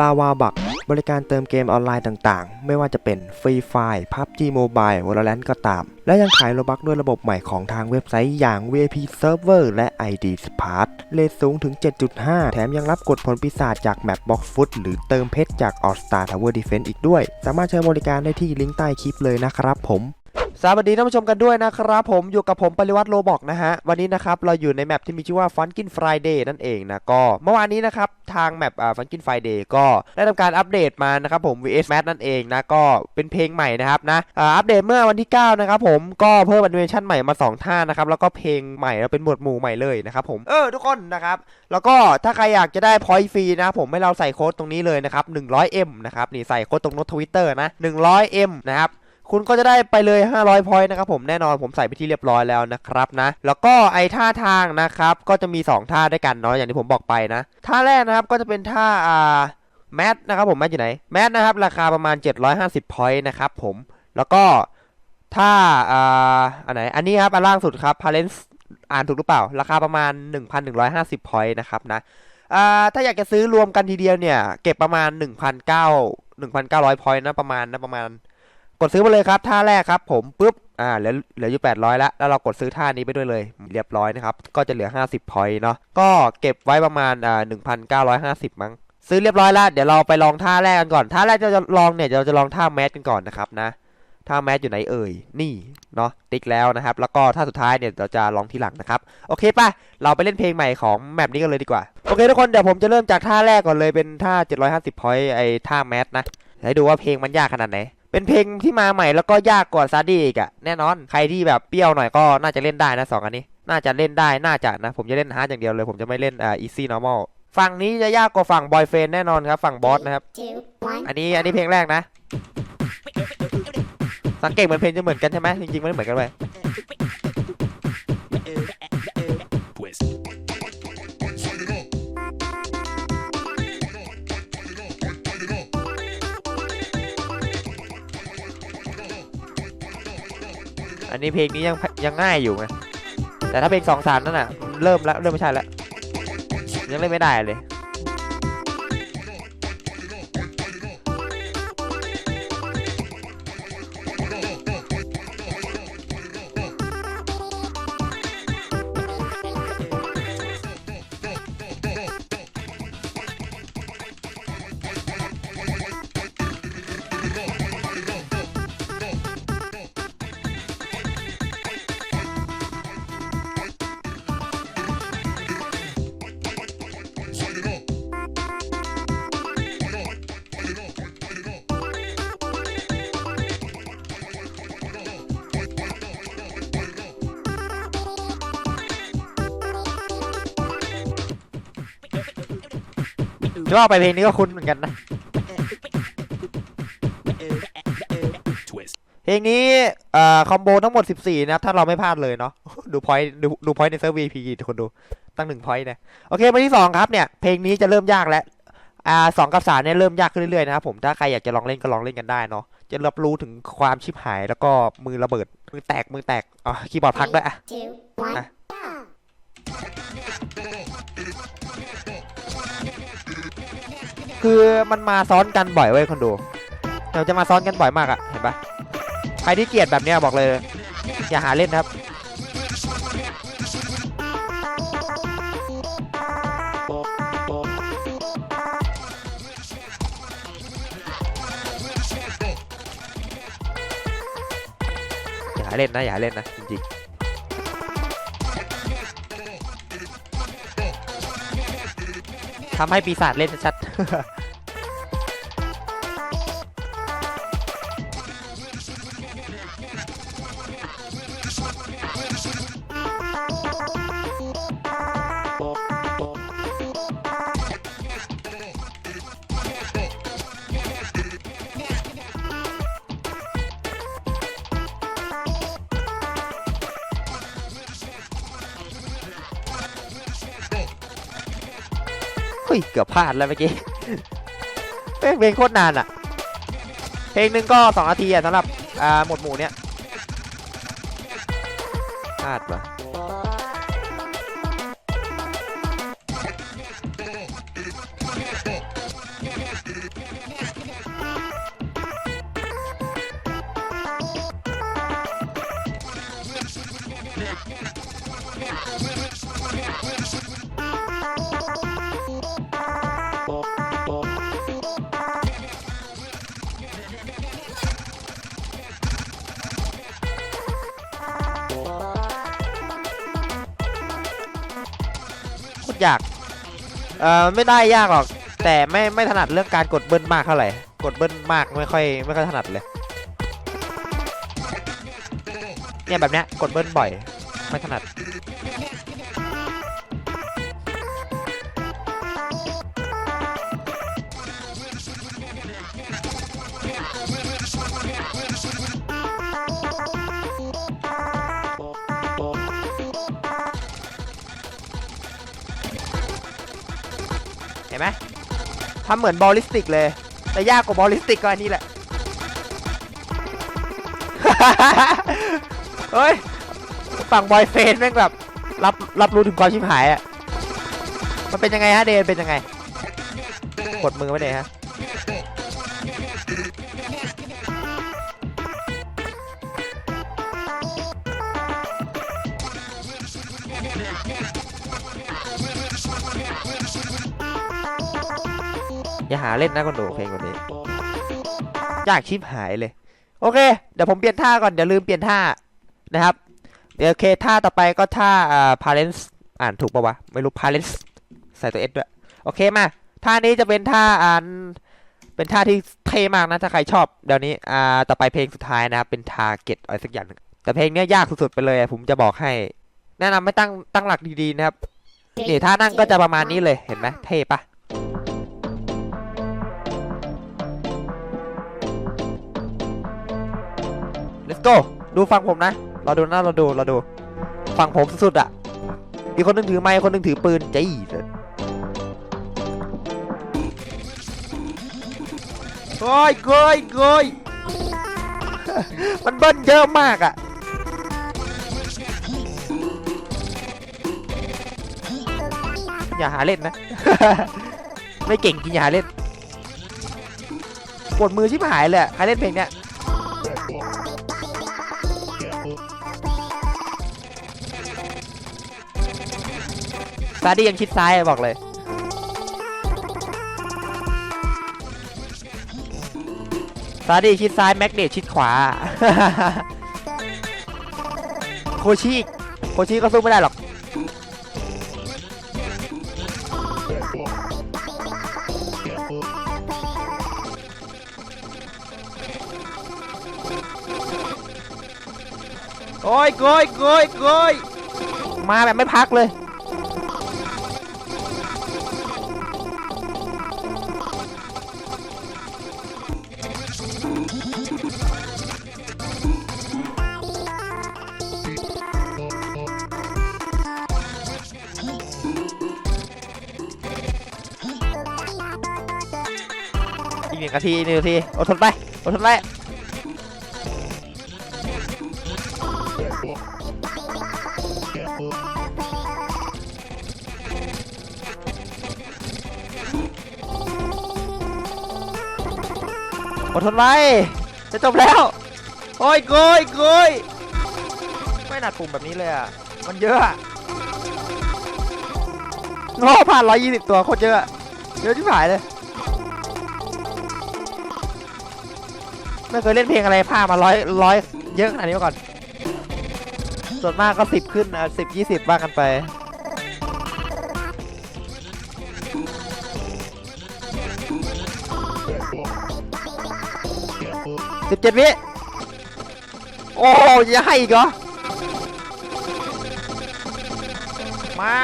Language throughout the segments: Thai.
ลาวาบักบริการเติมเกมออนไลน์ต่างๆ ไม่ว่าจะเป็นฟรีไฟล์ PUBG Mobile Valorant ก็ตาม และยังขายโลบักด้วยระบบใหม่ของทางเว็บไซต์อย่าง VIP Server และ ID Smart เลทสูงถึง 7.5 แถมยังรับกดผลปีศาจจากแมป Box Foot หรือเติมเพชรจาก All Star Tower Defense อีกด้วย สามารถใช้บริการได้ที่ลิงก์ใต้คลิปเลยนะครับผม สวัสดีท่านผู้ชมกันด้วยนะครับผมอยู่กับผมปริวัติโลบอกนะฮะ วันนี้นะครับเราอยู่ในแมปที่มีชื่อว่า Funkin Friday นั่นเองนะก็เมื่อวานนี้นะครับทางแมปอ่า Funkin Friday ก็ได้ทำการอัปเดตมานะครับผม VS Match นั่นเองนะก็เป็นเพลงใหม่นะครับนะอัปเดตเมื่อวันที่ 9 นะครับผมก็เพิ่มแอนิเมชันใหม่มา 2 ท่านะครับแล้วก็เพลงใหม่แล้วเป็นหมวดหมู่ใหม่เลยนะครับผมเออทุกคนนะครับแล้วก็ถ้าใครอยากจะได้พอยต์ฟรีนะผมให้เราใส่โค้ดตรงนี้เลยนะครับ 100M นะครับนี่ใส่โค้ดตรงโน้ตทวิตเตอร์นะ 100M นะครับ คุณก็จะได้ไปเลย 500 พอยต์นะครับผมแน่นอนผมใส่ไปที่เรียบร้อยแล้วนะครับนะ แล้วก็ไอท่าทางนะครับ ก็จะมี 2 ท่าด้วยกันเนาะอย่างที่ผมบอกไปนะ ท่าแรกนะครับก็จะเป็นท่าอ่าแมทนะครับผมแมทอยู่ไหนแมทนะครับราคาประมาณ 750 พอยต์นะครับผมแล้วก็ท่าอ่าอันไหนอันนี้ครับอันล่างสุดครับ Parents อ่านถูกหรือเปล่า ราคาประมาณ 1,150 พอยต์นะครับนะอ่าถ้าอยากจะซื้อรวมกันทีเดียวเนี่ย เก็บประมาณ 1,900 1,900 พอยต์นะประมาณนะประมาณ กดซื้อมาเลยครับท่าแรกครับผมปุ๊บอ่าเหลือเหลืออยู่800แล้วแล้วเรากดซื้อท่านี้ไปด้วยเลย เรียบร้อยนะครับ ก็จะเหลือ 50พอยต์เนาะก็เก็บไว้ประมาณอ่า1,950 มั้งซื้อเรียบร้อยแล้วเดี๋ยวเราไปลองท่าแรกกันก่อนท่าแรกเราจะลองเนี่ยเราจะลองท่าแมสกันก่อนนะครับนะท่าแมสอยู่ไหนเอ่ยนี่เนาะติ๊กแล้วนะครับ แล้วก็ท่าสุดท้ายเนี่ยเราจะลองทีหลังนะครับโอเคป่ะเราไปเล่นเพลงใหม่ของแมปนี้กันเลยดีกว่าโอเคทุกคนเดี๋ยวผมจะเริ่มจากท่าแรกก่อนเลยเป็นท่า 750พอยต์ไอ้ท่าแมสนะให้ดูว่าเพลงมันยากขนาดไหน เป็นเพลงที่มาใหม่แล้วก็ยากกว่าซาดี้อีกอะแน่นอนใครที่แบบเปรี้ยวหน่อยก็น่าจะเล่นได้นะสองอันนี้ น่าจะเล่นได้น่าจะนะ ผมจะเล่นฮาร์ดอย่างเดียวเลย ผมจะไม่เล่นอ่า easy normal ฝั่งนี้จะยากกว่าฝั่งบอยเฟนแน่นอนครับฝั่งบอสนะครับ two, one. อันนี้อันนี้เพลงแรกนะ สังเกตเหมือนเพลงจะเหมือนกันใช่ไหมจริงๆไม่เหมือนกันเว้ย นนี้เพลงนี้ยังยังง่ายอยู่ไงแต่ถ้าเพลงสองสามนั่นน่ะเริ่มแล้วเริ่มไม่ใช่แล้วยังเล่นไม่ได้เลย จะว่าไปเพลงนี้ก็คุ้นเหมือนกันนะ Twist. เพลงนี้เอ่อคอมโบทั้งหมด 14 นะครับถ้าเราไม่พลาดเลยเนาะ ดูพอยต์ดูดูพอยต์ในเซิร์ฟ VP ทุกคนดู ตั้งหนึ่งพอยต์นะ โอเคมาที่ 2 ครับเนี่ย เพลงนี้จะเริ่มยากแล้ว อ่าสองกับสามเนี่ยเริ่มยากขึ้นเรื่อยๆนะครับผม ถ้าใครอยากจะลองเล่นก็ลองเล่นกันได้เนาะ จะรับรู้ถึงความชิบหายแล้วก็มือระเบิด มือแตก มือแตก อ๋อ คีย์บอร์ดพักด้วยอะ คือมันมาซ้อนกันบ่อยเว้ยคนดูเดี๋ยวจะมาซ้อนกันบ่อยมากอะเห็นปะใครที่เกลียดแบบเนี้ยบอกเลย อย่าหาเล่นครับอย่าหาเล่นนะอย่าหาเล่นนะจริงๆ ทำให้ปีศาจเล่นชัด ยเกือบพลาดแล้วเมื่อกี้เพลงเพลงโคตรนานอะเพลงหนึ่งก็สองนาทีอะสำหรับอ่าหมวดหมู่เนี้ยพลาดปะ ยากเอ่อไม่ได้ยากหรอก แต่ไม่ไม่ถนัดเรื่องการกดเบิ้ลมากเท่าไหร่กดเบิ้ลมากไม่ค่อยไม่ค่อยถนัดเลยเนี่ยแบบเนี้ยกดเบิ้ลบ่อย ไม่ถนัด ห็นไหมทำเหมือนบอลลิสติกเลย แต่ยากกว่าบอลลิสติกก็อันนี้แหละ เฮ้ย ฝั่งบอยเฟนแม่งแบบ รับรับรู้ถึงความชิบหายอะ่ะ มันเป็นยังไงฮะเดนเป็นยังไง กดมือไว้เลยฮะ อย่าหาเล่นนะคนดูเพลงคนนี้ยากชิบหายเลย โอเค เดี๋ยวผมเปลี่ยนท่าก่อนเดี๋ยวลืมเปลี่ยนท่านะครับเดี๋ยวโอเคท่าต่อไปก็ท่าอ่า parents อ่านถูกปะวะ ไม่รู้ parents ใส่ตัว s ด้วยโอเคมาท่านี้จะเป็นท่าอ่านเป็นท่าที่เท่มากนะถ้าใครชอบเดี๋ยวนี้อ่าต่อไปเพลงสุดท้ายนะครับเป็น target อะไรสักอย่างนึงแต่เพลงเนี้ยยากสุดๆไปเลยผมจะบอกให้ แนะนำให้ตั้งตั้งหลักดีๆนะครับนี่ท่านั่งก็จะประมาณนี้เลยเห็นไหมเท่ปะ let's go ดูฟังผมนะ เราดูนะเราดูเราดู ฟังผมสุดๆอะ อีกคนหนึงถือไมค์คนหนึงถือปืนจี้เลยโอ้ยโกยโกยมันเบิ้ลเยอะมากอะอย่าหาเล่นนะ ไม่เก่งจริงอย่าหาเล่นกดมือชิบหายเลยใครเล่นเพลงเนี้ยาดี้ยังชิดซ้ายบอกเลย ซาดี้ชิดซ้ายแม็กเนตชิดขวา โคชิอีกโคชิก็สู้ไม่ได้หรอก โอ้ยโกยโกยโกยมาแบบไม่พักเลย นึ่งนาทีหนึ่งนาทีอดทนไปอดทนไปอดทนไว้จะจบแล้ว โอ้ยโกยโกยไม่หนักกลุ่มแบบนี้เลยอะ มันเยอะอะโง่ผ่าน120ตัวโคตรเยอะอะ เยอะที่ผายเลย ไม่เคยเล่นเพลงอะไรพามาร้อยร้อยเยอะขนาดนี้มาก่อน ส่วนมากก็สิบขึ้นอะสิบยี่สิบว่ากันไป สิบเจ็ดวิ โอ้ยให้อีกเหรอ ไม่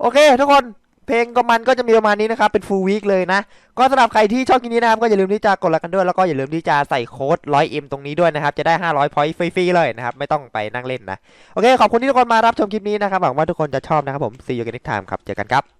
โอเค ทุกคนเพลงก็มันก็จะมีประมาณนี้นะครับ เป็นฟูลวีคเลยนะ ก็สำหรับใครที่ชอบกินนี้นะครับ ก็อย่าลืมที่จะกดไลค์กันด้วย แล้วก็อย่าลืมที่จะใส่โค้ด 100m ตรงนี้ด้วยนะครับ จะได้ 500 พอยต์ฟรี ๆ เลยนะครับ ไม่ต้องไปนั่งเล่นนะ โอเค ขอบคุณที่ทุกคนมารับชมคลิปนี้นะครับ หวังว่าทุกคนจะชอบนะครับผม see you again next time ครับ เจอกันครับ